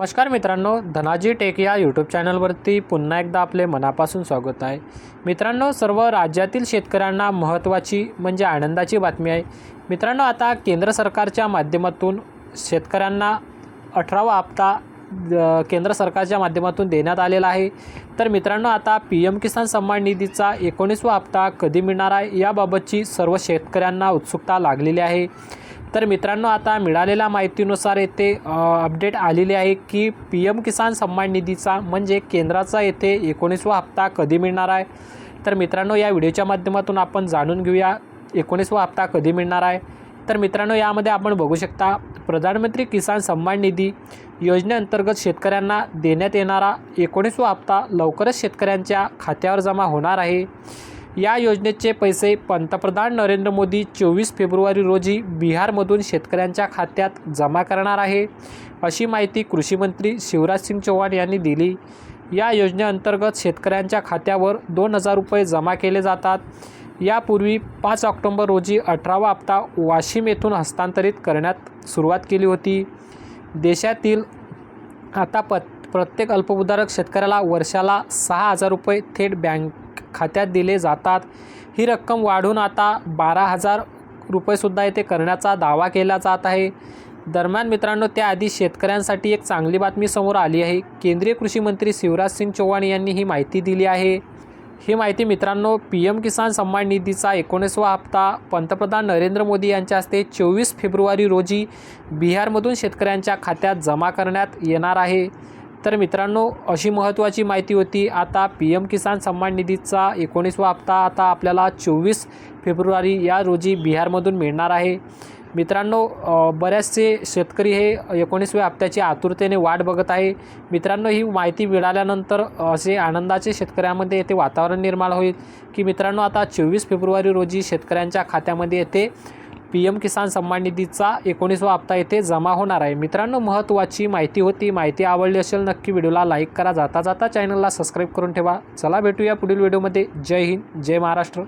नमस्कार मित्रांनो धनाजी टेक या यूट्यूब चॅनलवरती पुन्हा एकदा आपले मनापासून स्वागत आहे. मित्रांनो सर्व राज्यातील शेतकऱ्यांना महत्त्वाची म्हणजे आनंदाची बातमी आहे. मित्रांनो आता केंद्र सरकारच्या माध्यमातून शेतकऱ्यांना अठरावा हप्ता केंद्र सरकारच्या माध्यमातून देण्यात आलेला आहे. तर मित्रांनो आता पी एम किसान सन्मान निधीचा एकोणीसवा हप्ता कधी मिळणार आहे? याबाबतची सर्व शेतकऱ्यांना उत्सुकता लागलेली आहे. तर मित्रांनो आता मिळालेल्या माहितीनुसार येथे अपडेट आलेले आहे की पी एम किसान सन्मान निधीचा म्हणजे केंद्राचा येथे एकोणीसवा हप्ता कधी मिळणार आहे? तर मित्रांनो या व्हिडिओच्या माध्यमातून आपण जाणून घेऊया एकोणीसवा हप्ता कधी मिळणार आहे? तर मित्रांनो यामध्ये आपण बघू शकता प्रधानमंत्री किसान सन्मान निधी योजनेअंतर्गत शेतकऱ्यांना देण्यात येणारा एकोणीसवा हप्ता लवकरच शेतकऱ्यांच्या खात्यावर जमा होणार आहे. या योजनेचे पैसे पंतप्रधान नरेंद्र मोदी चोवीस फेब्रुवारी रोजी बिहारमधून शेतकऱ्यांच्या खात्यात जमा करणार आहे अशी माहिती कृषीमंत्री शिवराज सिंग चौहान यांनी दिली. या योजनेअंतर्गत शेतकऱ्यांच्या खात्यावर दोन हजार रुपये जमा केले जातात. यापूर्वी पाच ऑक्टोंबर रोजी अठरावा हप्ता वाशिम येथून हस्तांतरित करण्यात सुरुवात केली होती. देशातील आता प प्रत्येक अल्पभूधारक शेतकऱ्याला वर्षाला सहा हजार रुपये थेट बँक खात्यात दिले जातात. ही रक्कम वाढून आता बारा हजार रुपयेसुद्धा येथे करण्याचा दावा केला जात आहे. दरम्यान मित्रांनो त्याआधी शेतकऱ्यांसाठी एक चांगली बातमी समोर आली आहे. केंद्रीय कृषी मंत्री शिवराज सिंग चौहान यांनी ही माहिती दिली आहे. ही माहिती मित्रांनो पी एम किसान सन्मान निधीचा एकोणीसवा हप्ता पंतप्रधान नरेंद्र मोदी यांच्या हस्ते चोवीस फेब्रुवारी रोजी बिहारमधून शेतकऱ्यांच्या खात्यात जमा करण्यात येणार आहे. तर मित्रांनो अशी महत्त्वाची माहिती होती. आता पी एम किसान सन्मान निधीचा एकोणीसवा हप्ता आता आपल्याला चोवीस फेब्रुवारी या रोजी बिहारमधून मिळणार आहे. मित्रांनो बऱ्याचसे शेतकरी हे एकोणीसव्या हप्त्याची आतुरतेने वाट बघत आहे. मित्रांनो ही माहिती मिळाल्यानंतर असे आनंदाचे शेतकऱ्यांमध्ये येथे वातावरण निर्माण होईल की मित्रांनो आता चोवीस फेब्रुवारी रोजी शेतकऱ्यांच्या खात्यामध्ये येथे पी एम किसान सन्मान निधीचा एकोणीसवा हप्ता येथे जमा होणार आहे. मित्रांनो महत्त्वाची माहिती होती. माहिती आवडली असेल नक्की व्हिडिओला लाईक करा. जाता जाता चॅनलला सबस्क्राईब करून ठेवा. चला भेटूया पुढील व्हिडिओमध्ये. जय हिंद जय महाराष्ट्र.